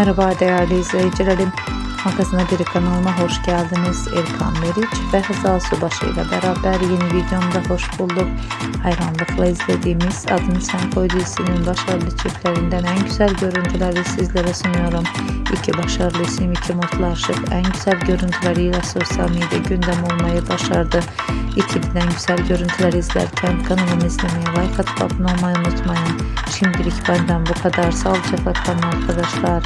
Merhaba değerli izleyicilerim. Magazin Diri kanalıma hoş geldiniz. Erkan Meriç ve Hazal Subaşı ile beraber yeni videomda hoş bulduk. Hayranlıkla izlediğimiz Adını Sen Koy başarılı çiftlerinden en güzel görüntüleri sizlere sunuyorum. İki başarılı isim, iki mutlu aşık en güzel görüntüleriyle sosyal medya gündem olmayı başardı. İkiliden güzel görüntüler izlerken kanalımı izlemeye, like atıp abone olmayı unutmayın. Şimdilik benden bu kadar. Sağlıcakla kalın arkadaşlar.